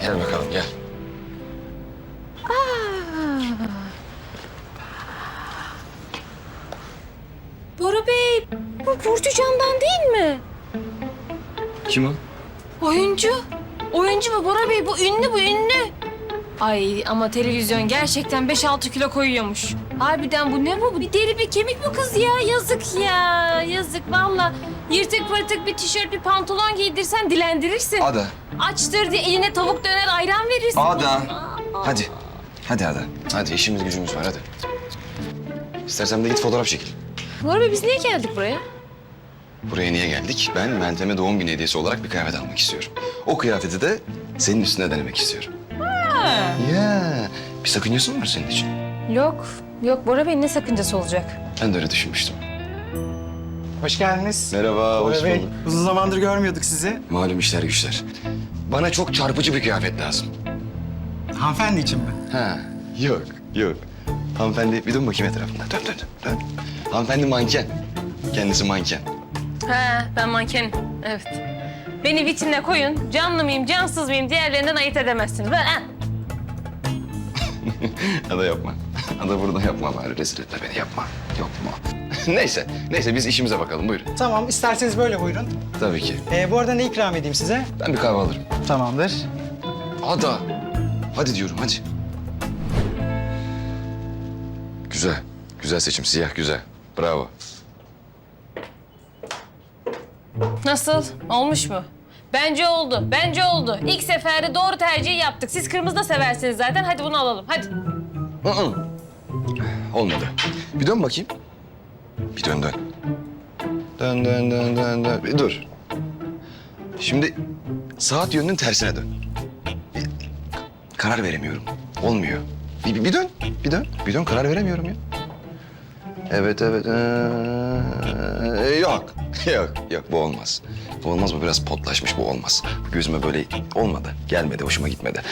Gel bakalım gel. Bora Bey, bu Burcu Can'dan değil mi? Kim o? Oyuncu. Oyuncu mu Bora Bey? Bu ünlü, bu ünlü. Ay ama televizyon gerçekten 5-6 kilo koyuyormuş. Harbiden bu ne bu? Bir deri bir kemik bu kız ya. Yazık ya. Yazık valla. Yırtık pırtık bir tişört bir pantolon giydirsen dilendirirsin. Ada. Açtır diye eline tavuk döner ayran verirsin. Ada. Hadi. Hadi Ada. Hadi işimiz gücümüz var hadi. İstersen de git fotoğraf çekil. Bora Bey biz niye geldik buraya? Buraya niye geldik? Ben Meltem'e doğum günü hediyesi olarak bir kıyafet almak istiyorum. O kıyafeti de senin üstüne denemek istiyorum. Ya. Bir sakıncası mı var senin için? Yok. Yok Bora Bey ne sakıncası olacak? Ben de öyle düşünmüştüm. Hoş geldiniz. Merhaba, hoş Bey, bulduk. Uzun zamandır görmüyorduk sizi. Malum işler güçler. Bana çok çarpıcı bir kıyafet lazım. Hanımefendi için mi? Ha, yok, yok. Hanımefendi bir dön bakayım etrafında. Dön, dön, dön. Hanımefendi manken. Kendisi manken. He ben mankenim. Evet. Beni vitrine koyun. Canlı mıyım, cansız mıyım diğerlerinden ayırt edemezsiniz. Ben, ha. Ada yapma. Ada burada yapma bari. Rezil etme beni yapma. Yapma. neyse, neyse biz işimize bakalım buyurun. Tamam, isterseniz böyle buyurun. Tabii ki. Ee, bu arada ne ikram edeyim size? Ben bir kahve alırım. Tamamdır. Ada. Hadi diyorum hadi. Güzel. Güzel seçim. Siyah güzel. Bravo. Nasıl? Olmuş mu? Bence oldu. Bence oldu. İlk seferde doğru tercihi yaptık. Siz kırmızı da seversiniz zaten. Hadi bunu alalım. Hadi. Hı hı. Olmadı. Bir dön bakayım. Bir dön dön. Dön dön dön dön dön. Bir dur. Şimdi saat yönünün tersine dön. Bir- Karar veremiyorum. Olmuyor. Bir, bir, bir dön. Bir dön. Bir dön karar veremiyorum ya. Evet evet. Ee, yok. Yok yok bu olmaz. Bu olmaz bu biraz potlaşmış bu olmaz. Gözüme böyle olmadı. Gelmedi hoşuma gitmedi.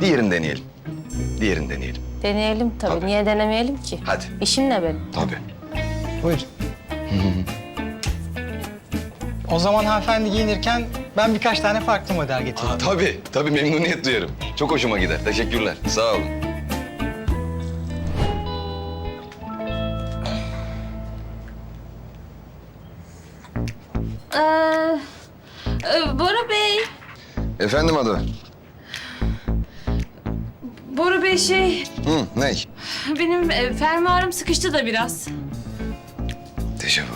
Diğerini deneyelim. Diğerini deneyelim. Deneyelim tabii. Tabii. Niye denemeyelim ki? Hadi. İşim ne benim? Tabii. Buyurun. o zaman hanımefendi giyinirken ben birkaç tane farklı model getireyim. Aa, tabii, tabii memnuniyet duyarım. Çok hoşuma gider. Teşekkürler. Sağ olun. Ee, e, Bora Bey. Efendim adı? Bora Bey şey... Hı, ne? Benim e, fermuarım sıkıştı da biraz. Dejavu.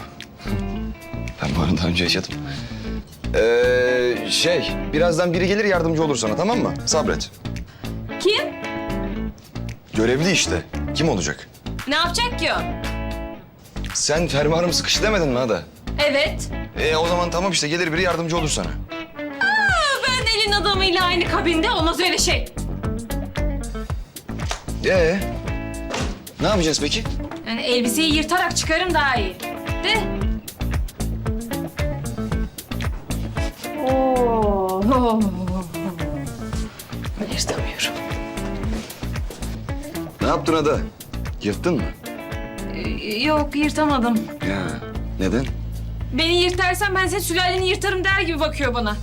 Ben bu arada daha önce yaşadım. Ee, şey, birazdan biri gelir yardımcı olur sana tamam mı? Sabret. Kim? Görevli işte. Kim olacak? Ne yapacak ki o? Sen fermuarım sıkıştı demedin mi Ada? Evet. Ee, o zaman tamam işte gelir biri yardımcı olur sana. Ben elin adamıyla aynı kabinde olmaz öyle şey. Ee, ne yapacağız peki? Yani elbiseyi yırtarak çıkarım daha iyi. De. Oo. Yırtamıyorum. Ne yaptın Ada? Yırttın mı? Ee, Yok yırtamadım. Ya, neden? Beni yırtarsan ben senin sülaleni yırtarım der gibi bakıyor bana.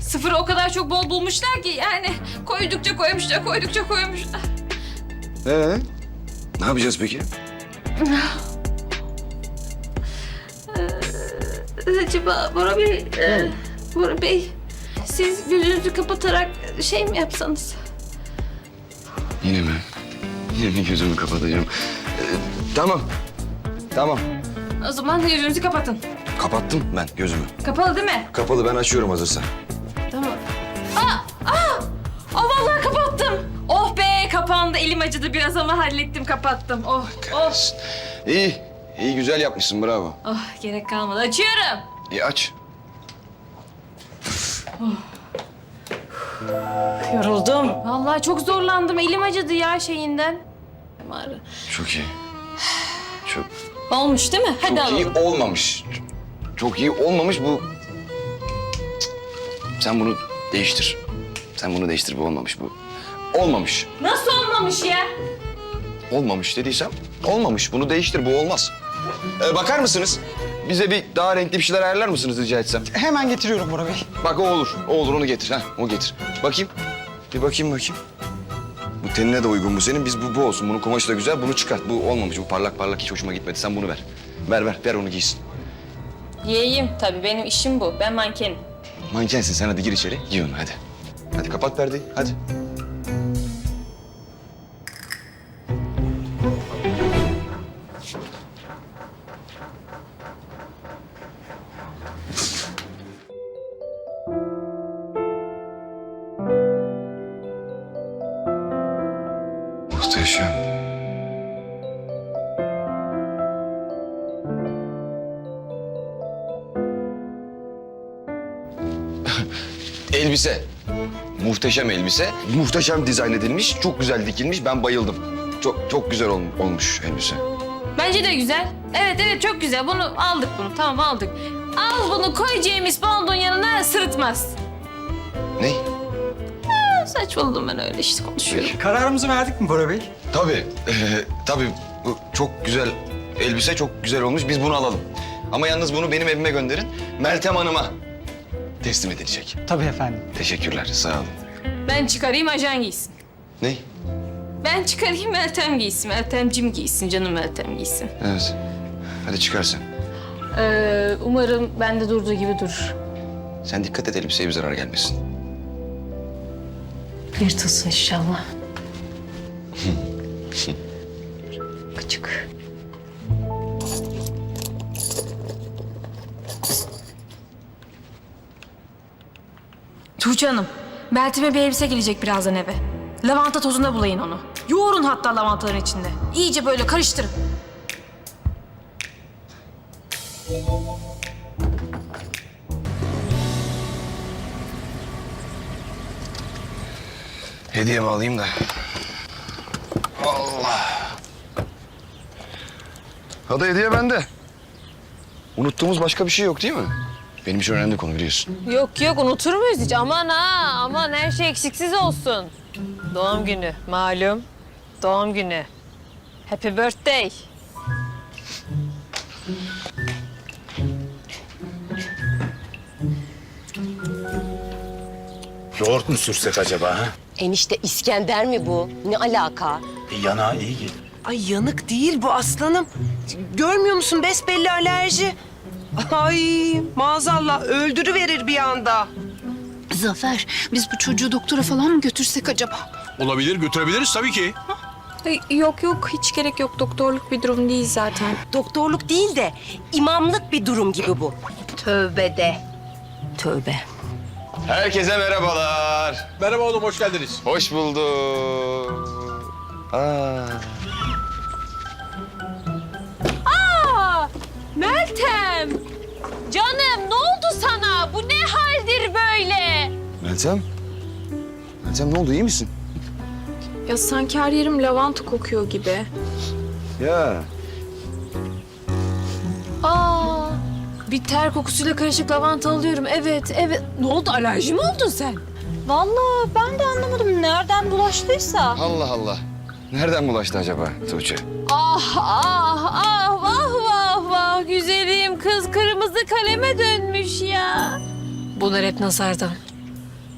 Sıfırı o kadar çok bol bulmuşlar ki yani koydukça koymuşlar, koydukça koymuşlar. Ee, ne yapacağız peki? Acaba Bora Bey, e, Bora Bey siz gözünüzü kapatarak şey mi yapsanız? Yine mi? Yine mi gözümü kapatacağım? Ee, tamam. Tamam. O zaman gözünüzü kapatın. Kapattım ben gözümü. Kapalı değil mi? Kapalı ben açıyorum hazırsan. Elim acıdı biraz ama hallettim kapattım. Oh, oh. İyi. iyi güzel yapmışsın bravo. Oh gerek kalmadı. Açıyorum. İyi aç. Yoruldum. Vallahi çok zorlandım. Elim acıdı ya şeyinden. Ağrı. Çok iyi. Çok, Olmuş değil mi? Hadi çok iyi alalım. olmamış. Çok iyi olmamış bu. Cık. Sen bunu değiştir. Sen bunu değiştir bu olmamış bu. Olmamış. Nasıl olmamış ya? Olmamış dediysem olmamış. Bunu değiştir bu olmaz. Ee, bakar mısınız? Bize bir daha renkli bir şeyler ayarlar mısınız rica etsem? Hemen getiriyorum Bora Bey. Bak o olur. O olur onu getir. Ha, o getir. Bakayım. Bir bakayım bakayım. Bu tenine de uygun bu senin. Biz bu, bu olsun. Bunun kumaşı da güzel. Bunu çıkart. Bu olmamış. Bu parlak parlak hiç hoşuma gitmedi. Sen bunu ver. Ver ver. Ver onu giysin. Yiyeyim tabii benim işim bu. Ben mankenim. Mankensin sen hadi gir içeri. Giy onu hadi. Hadi kapat perdeyi. Hadi. Muhteşem elbise. Muhteşem dizayn edilmiş. Çok güzel dikilmiş. Ben bayıldım. Çok çok güzel ol- olmuş elbise. Bence de güzel. Evet evet çok güzel. Bunu aldık bunu. Tamam aldık. Al bunu koy James Bond'un yanına sırıtmaz. Ne? Saçmaladım ben öyle işte konuşuyorum. Kararımızı verdik mi Bora Bey? Tabii. ee, tabii. Bu çok güzel elbise çok güzel olmuş. Biz bunu alalım. Ama yalnız bunu benim evime gönderin. Meltem Hanım'a teslim edilecek. Tabii efendim. Teşekkürler. Sağ olun. Ben çıkarayım ajan giysin. Ne? Ben çıkarayım Meltem giysin. Meltemcim giysin. Canım Meltem giysin. Evet. Hadi çıkar sen. Ee, umarım bende durduğu gibi durur. Sen dikkat et elbiseye bir zarar gelmesin. Yırtılsın inşallah. Küçük. Tuğçe Hanım, Meltem'e bir elbise gelecek birazdan eve. Lavanta tozunda bulayın onu. Yoğurun hatta lavantaların içinde. İyice böyle karıştırın. Hediyemi alayım da. Allah. Hadi hediye bende. Unuttuğumuz başka bir şey yok değil mi? Benim için önemli konu biliyorsun. Yok yok unutur muyuz hiç? Aman ha aman her şey eksiksiz olsun. Doğum günü malum. Doğum günü. Happy birthday. Yoğurt mu sürsek acaba ha? Enişte İskender mi bu? Ne alaka? Bir yanağa iyi gelir. Ay yanık değil bu aslanım. Görmüyor musun besbelli alerji? Ay maazallah öldürüverir bir anda. Zafer, biz bu çocuğu doktora falan mı götürsek acaba? Olabilir götürebiliriz tabii ki. Yok yok, hiç gerek yok. Doktorluk bir durum değil zaten. Doktorluk değil de imamlık bir durum gibi bu. Tövbe de. Tövbe. Herkese merhabalar. Merhaba oğlum hoş geldiniz. Hoş bulduk. Aa. Meltem! Canım ne oldu sana? Bu ne haldir böyle? Meltem. Meltem ne oldu iyi misin? Ya sanki her yerim lavanta kokuyor gibi. Ya. Aa, bir ter kokusuyla karışık lavanta alıyorum. Evet, evet. Ne oldu? Alerji mi oldun sen? Vallahi ben de anlamadım nereden bulaştıysa. Allah Allah. Nereden bulaştı acaba Tuğçe? Ah, ah, ah, vah, vah, vah. Güzelim kız kırmızı kaleme dönmüş ya. Bunlar hep nazardan.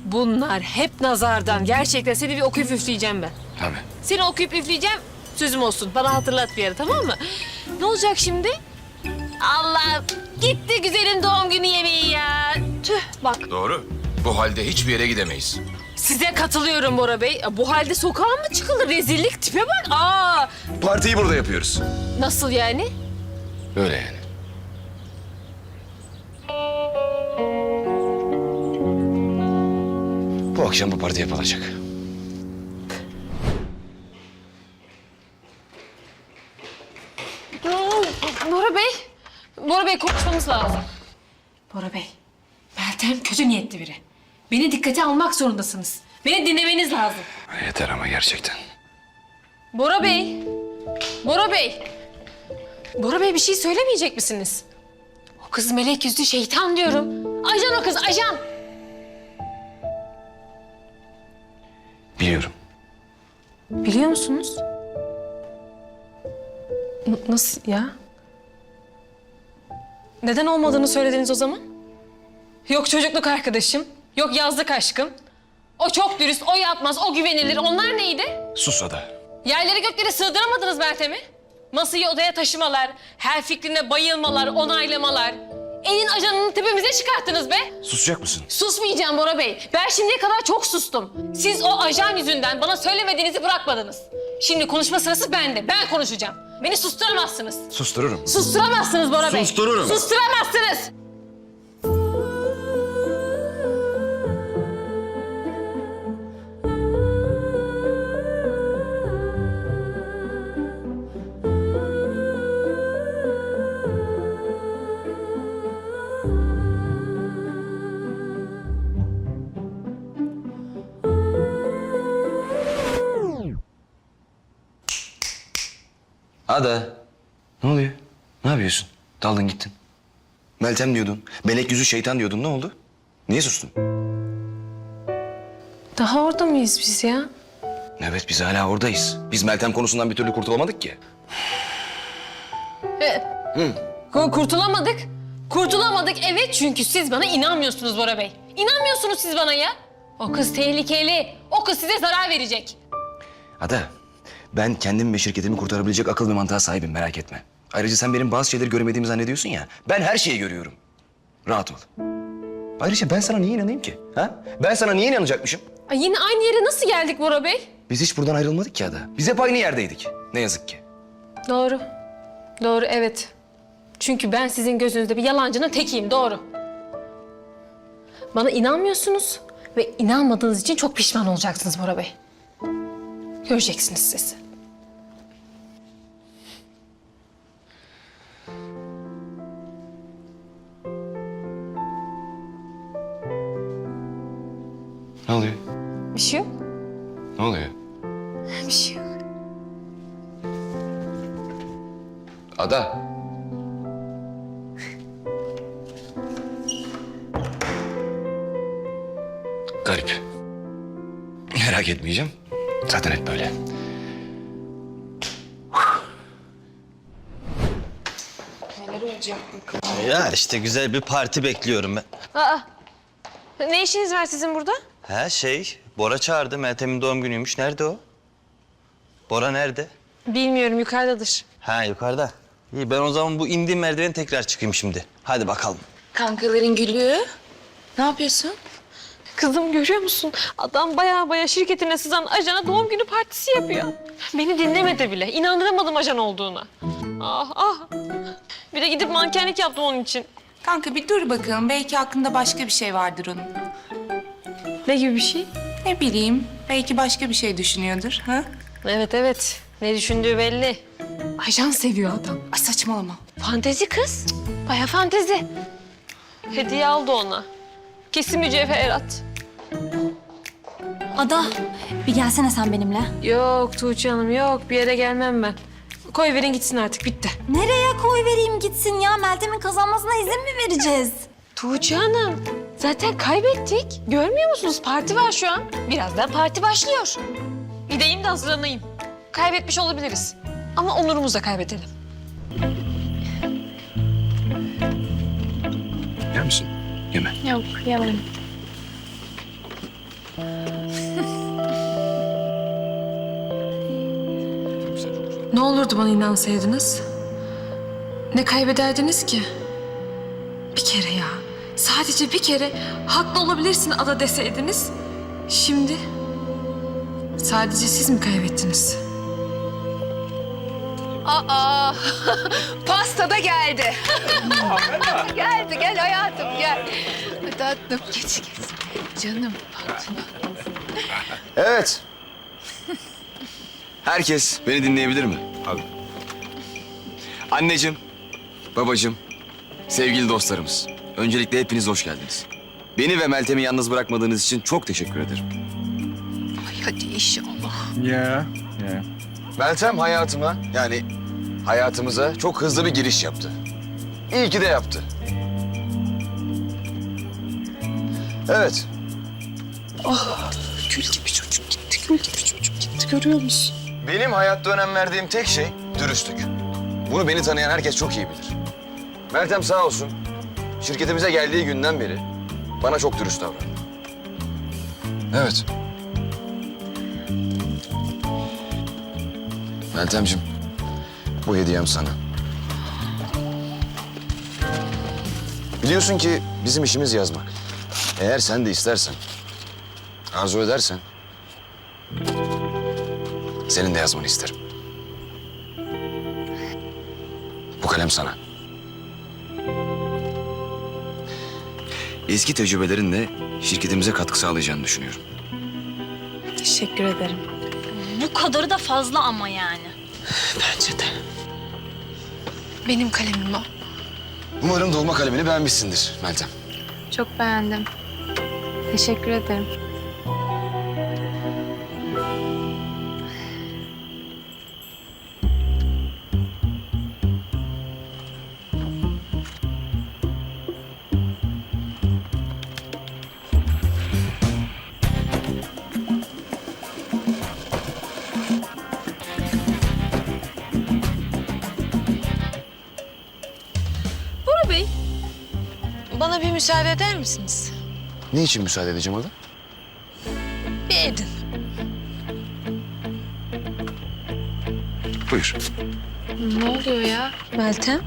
Bunlar hep nazardan. Gerçekten seni bir okuyup üfleyeceğim ben. Tabii. Seni okuyup üfleyeceğim. Sözüm olsun. Bana hatırlat bir yere tamam mı? Ne olacak şimdi? Allah gitti güzelin doğum günü yemeği ya. Tüh bak Doğru. Bu halde hiçbir yere gidemeyiz. size katılıyorum Bora Bey. Bu halde sokağa mı çıkılır? Rezillik tipe bak. Aa, Partiyi burada yapıyoruz. nasıl yani? Öyle yani. Akşam bu parti yapılacak. Bora Bey, Bora Bey konuşmamız lazım. Bora Bey, Meltem kötü niyetli biri. Beni dikkate almak zorundasınız. Beni dinlemeniz lazım. Yeter ama gerçekten. Bora Bey, Bora Bey. Bora Bey bir şey söylemeyecek misiniz? O kız melek yüzlü şeytan diyorum. Ajan o kız, ajan. Biliyorum. Biliyor musunuz? N- nasıl ya? Neden olmadığını söylediniz o zaman? Yok çocukluk arkadaşım, yok yazlık aşkım. O çok dürüst, o yapmaz, o güvenilir. Onlar neydi? Sus Ada. Yerleri gökleri sığdıramadınız Meltem'i. Masayı odaya taşımalar, her fikrine bayılmalar, onaylamalar. Elin ajanını tepemize çıkarttınız be. Susacak mısın? Susmayacağım Bora Bey. Ben şimdiye kadar çok sustum. Siz o ajan yüzünden bana söylemediğinizi bırakmadınız. Şimdi konuşma sırası bende. Ben konuşacağım. Beni susturamazsınız. Sustururum. Susturamazsınız Bora Bey. Sustururum. Susturamazsınız. Ada. Ne oluyor? Ne yapıyorsun? Daldın gittin. Meltem diyordun. Melek yüzü şeytan diyordun. Ne oldu? Niye sustun? Daha orada mıyız biz ya? Evet biz hala oradayız. Biz Meltem konusundan bir türlü kurtulamadık ki. Ku- Kurtulamadık. Kurtulamadık evet çünkü siz bana inanmıyorsunuz Bora Bey. İnanmıyorsunuz siz bana ya. O kız tehlikeli. O kız size zarar verecek. Ada, ben kendim ve şirketimi kurtarabilecek akıl ve mantığa sahibim merak etme. Ayrıca sen benim bazı şeyleri göremediğimi zannediyorsun ya. Ben her şeyi görüyorum. Rahat ol. Ayrıca ben sana niye inanayım ki? Ha? Ben sana niye inanacakmışım? Ay yine aynı yere nasıl geldik Bora Bey? Biz hiç buradan ayrılmadık ki Ada. Biz hep aynı yerdeydik. Ne yazık ki. Doğru. Doğru evet. Çünkü ben sizin gözünüzde bir yalancının tekiyim doğru. Bana inanmıyorsunuz ve inanmadığınız için çok pişman olacaksınız Bora Bey. Göreceksiniz siz. Ne oluyor? Bir şey yok. Ne oluyor? Bir şey yok. Ada. Garip. Merak etmeyeceğim. Zaten hep böyle. Ya işte güzel bir parti bekliyorum ben. Aa, ne işiniz var sizin burada? Ha şey, Bora çağırdı. Meltem'in doğum günüymüş. Nerede o? Bora nerede? Bilmiyorum yukarıdadır. Ha yukarıda. İyi ben o zaman bu indiğim merdiveni tekrar çıkayım şimdi. Hadi bakalım. Kankaların gülü. Ne yapıyorsun? Kızım görüyor musun? Adam baya baya şirketine sızan ajana doğum günü partisi yapıyor. Beni dinlemedi bile. İnandıramadım ajan olduğuna. Ah ah. Bir de gidip mankenlik yaptım onun için. Kanka bir dur bakalım. Belki aklında başka bir şey vardır onun. Ne gibi bir şey? Ne bileyim. Belki başka bir şey düşünüyordur. Ha? Evet evet. Ne düşündüğü belli. Ajan seviyor adam. Ay saçmalama. Fantezi kız. Baya fantezi. Hediye aldı ona. Kesin mücevherat. Ada bir gelsene sen benimle. Yok Tuğçe Hanım yok. Bir yere gelmem ben. Koy verin gitsin artık bitti. Nereye koy vereyim gitsin ya? Meltem'in kazanmasına izin mi vereceğiz? Tuğçe Hanım zaten kaybettik. Görmüyor musunuz? Parti var şu an. Birazdan parti başlıyor. Gideyim de hazırlanayım. Kaybetmiş olabiliriz. Ama onurumuzu da kaybedelim. Yer misin? Yeme. Yok yemem. Ne olurdu bana inansaydınız? Ne kaybederdiniz ki? Bir kere ya. Sadece bir kere haklı olabilirsin ada deseydiniz. Şimdi sadece siz mi kaybettiniz? Aa, pasta da geldi. geldi, gel hayatım gel. Tatlım, geç geç. Canım. Evet. Herkes beni dinleyebilir mi? Abi. Anneciğim, babacığım, sevgili dostlarımız. Öncelikle hepiniz hoş geldiniz. Beni ve Meltem'i yalnız bırakmadığınız için çok teşekkür ederim. Hadi inşallah. Ya. Meltem hayatıma, yani hayatımıza çok hızlı bir giriş yaptı. İyi ki de yaptı. Evet, Gül gibi çocuk gitti, gül gibi çocuk gitti. Görüyor musun? Benim hayatta önem verdiğim tek şey dürüstlük. Bunu beni tanıyan herkes çok iyi bilir. Meltem sağ olsun, şirketimize geldiği günden beri bana çok dürüst davrandı. Evet. Meltemciğim, bu hediyem sana. Biliyorsun ki bizim işimiz yazmak. Eğer sen de istersen, arzu edersen... ...senin de yazmanı isterim. Bu kalem sana. Eski tecrübelerinle şirketimize katkı sağlayacağını düşünüyorum. Teşekkür ederim. Bu kadarı da fazla ama yani. Bence de. Benim kalemim o. Umarım dolma kalemini beğenmişsindir Meltem. Çok beğendim. Teşekkür ederim. Bana bir müsaade eder misiniz? Ne için müsaade edeceğim orada? Bir edin. Buyur. Ne oluyor ya? Meltem.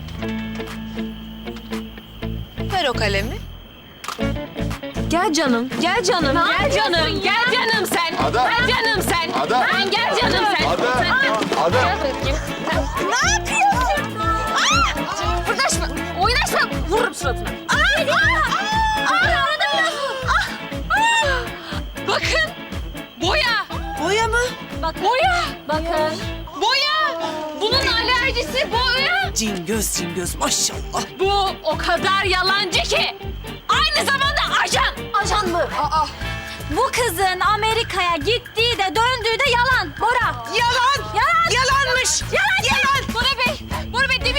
Ver o kalemi. Gel canım, gel canım, gel canım, gel canım sen. Ada. Gel canım sen. Ada. Lan gel canım sen. Ada. Ada. Ne yapıyorsun? Aa! Fırdaşma, oynaşma. Vururum suratına. Aa! Aa! Aa! Arada biraz vur. Ah! Aa! Bakın, boya. Boya mı? Boya. Bakın. Boya. Bunun alerjisi boya. Cin göz cin göz maşallah. Bu o kadar yalancı ki. Aynı zamanda ajan. Ajan mı? Aa. Bu kızın Amerika'ya gittiği de döndüğü de yalan. Bora. Yalan. Yalan. Yalanmış. Yalan. Yalan.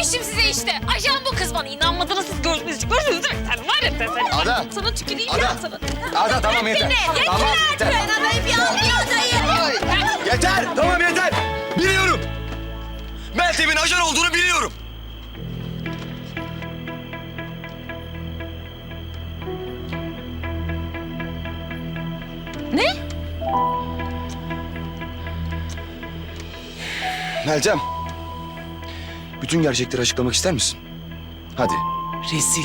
Demiştim size işte. Ajan bu kız bana. inanmadınız siz gördünüz. Gördünüz değil mi? Sen var ya sen. sen- Ada. Sana tüküreyim Ada. ya sana. Ada tamam yeter. Yeter Tamam yeter. Ben adayı bir al bir adayı. Yeter tamam yeter. Biliyorum. Meltem'in ajan olduğunu biliyorum. Ne? Meltem. Bütün gerçekleri açıklamak ister misin? Hadi. Rezil.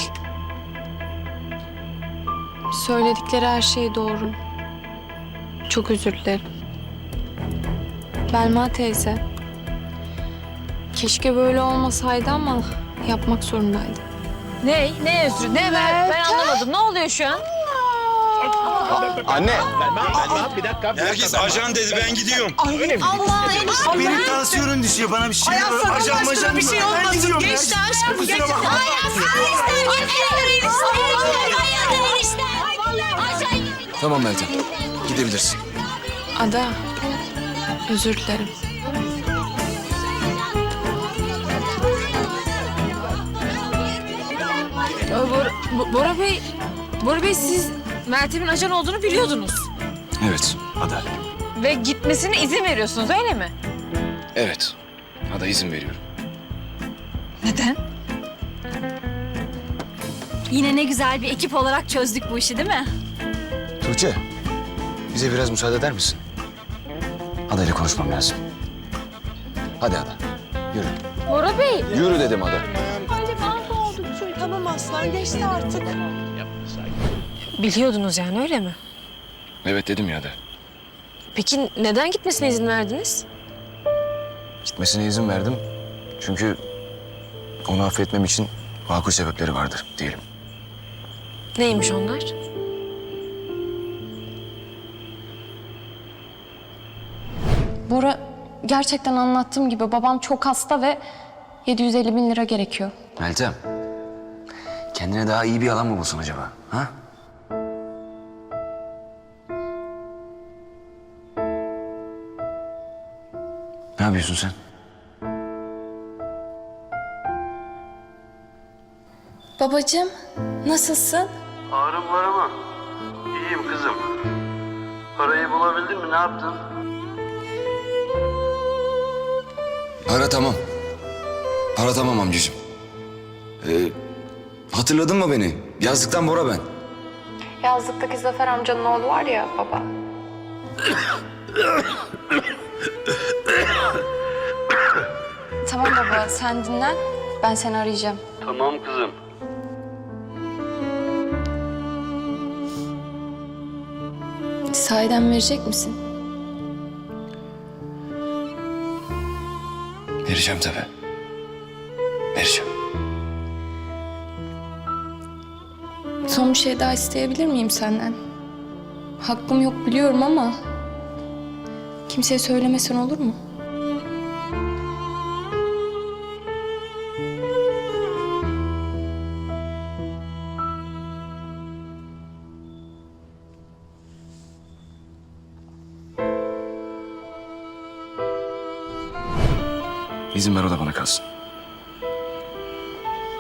Söyledikleri her şey doğru. Çok özür dilerim. Belma teyze. Keşke böyle olmasaydı ama yapmak zorundaydım. Ne? Ne özrü? Ne ver? Ben anlamadım. Ne oluyor şu an? Anne. Herkes ajan dedi ben gidiyorum. Allah enişte. Benim tansiyonum düşüyor bana bir şey Ay aslanım Allah aşkına bir şey olmasın. Geçti aşkım. Geçti. Tamam Meltem. Gidebilirsin. Ada, özür dilerim. Bora, Bo- Bora Bey, Bora Bey siz Meltem'in ajan olduğunu biliyordunuz. Evet. Ada. Ve gitmesine izin veriyorsunuz öyle mi? Evet. Ada izin veriyorum. Neden? Yine ne güzel bir ekip olarak çözdük bu işi değil mi? Tuğçe. Bize biraz müsaade eder misin? Ada ile konuşmam lazım. Hadi Ada. Yürü. Bora Bey. Yürü dedim Ada. Tamam aslan geçti artık. Biliyordunuz yani öyle mi? Evet dedim ya Ada. Peki neden gitmesine izin verdiniz? Gitmesine izin verdim. Çünkü onu affetmem için makul sebepleri vardır diyelim. Neymiş onlar? Bora, gerçekten anlattığım gibi babam çok hasta ve 750 bin lira gerekiyor. Meltem. Kendine daha iyi bir alan mı bulsun acaba? Ha? Yapıyorsun sen? Babacığım, nasılsın? Ağrım var ama iyiyim kızım. Parayı bulabildin mi? Ne yaptın? Para tamam. Para tamam amcacığım. Ee, hatırladın mı beni? Yazlıktan Bora ben. Yazlıktaki Zafer amcanın oğlu var ya baba. Tamam baba sen dinlen. Ben seni arayacağım. Tamam kızım. Sahiden verecek misin? Vereceğim tabii. Vereceğim. Son bir şey daha isteyebilir miyim senden? Hakkım yok biliyorum ama... Kimseye söylemesen olur mu? İzin ver o da bana kalsın.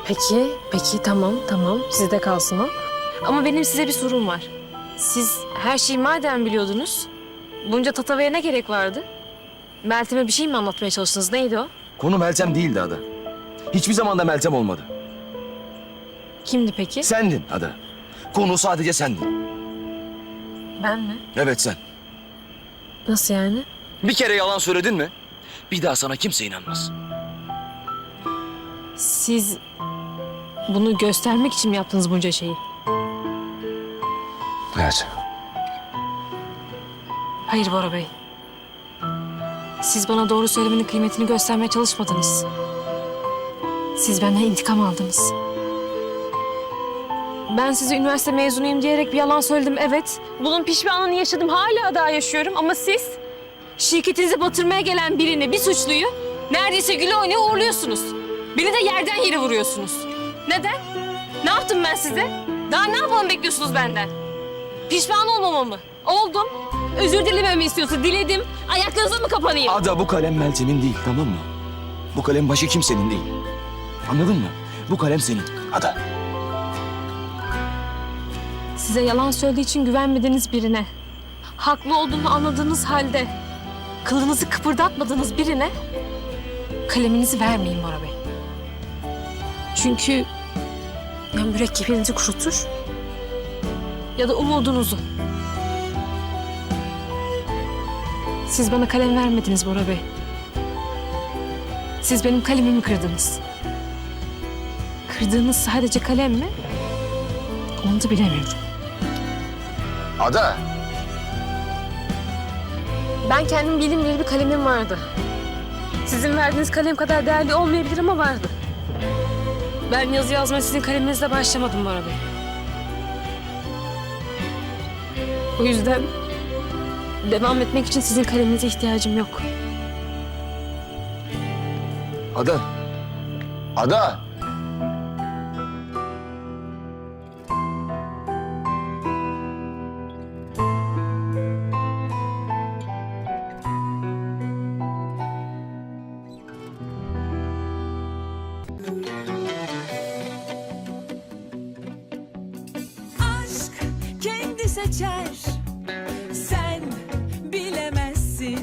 Peki, peki tamam tamam sizde kalsın o. Ama benim size bir sorum var. Siz her şeyi madem biliyordunuz, bunca tatavaya ne gerek vardı? Meltem'e bir şey mi anlatmaya çalıştınız? Neydi o? Konu Meltem değildi Ada. Hiçbir zaman da Meltem olmadı. Kimdi peki? Sendin Ada. Konu sadece sendin. Ben mi? Evet sen. Nasıl yani? Bir kere yalan söyledin mi? Bir daha sana kimse inanmaz. Siz bunu göstermek için mi yaptınız bunca şeyi? Evet. Hayır Bora Bey. Siz bana doğru söylemenin kıymetini göstermeye çalışmadınız. Siz benden intikam aldınız. Ben size üniversite mezunuyum diyerek bir yalan söyledim evet. Bunun pişmanlığını yaşadım hala daha yaşıyorum ama siz şirketinizi batırmaya gelen birini bir suçluyu neredeyse güle oynaya uğurluyorsunuz. Beni de yerden yere vuruyorsunuz. Neden? Ne yaptım ben size? Daha ne yapmamı bekliyorsunuz benden? Pişman olmamamı mı? Oldum. Özür dilememi istiyorsa diledim. Ayaklarınıza mı kapanayım? Ada bu kalem Meltem'in değil tamam mı? Bu kalem başı kimsenin değil. Anladın mı? Bu kalem senin Ada. Size yalan söylediği için güvenmediğiniz birine, haklı olduğunu anladığınız halde kılınızı kıpırdatmadığınız birine kaleminizi vermeyin Bora Bey. Çünkü ya mürekkebinizi kurutur ya da umudunuzu. Siz bana kalem vermediniz Bora Bey. Siz benim kalemimi kırdınız. Kırdığınız sadece kalem mi? Onu da bilemiyorum. Ada. Ben kendim bildiğim bir kalemim vardı. Sizin verdiğiniz kalem kadar değerli olmayabilir ama vardı. Ben yazı yazmaya sizin kaleminizle başlamadım Bora Bey. O yüzden devam etmek için sizin kaleminize ihtiyacım yok. Ada. Ada.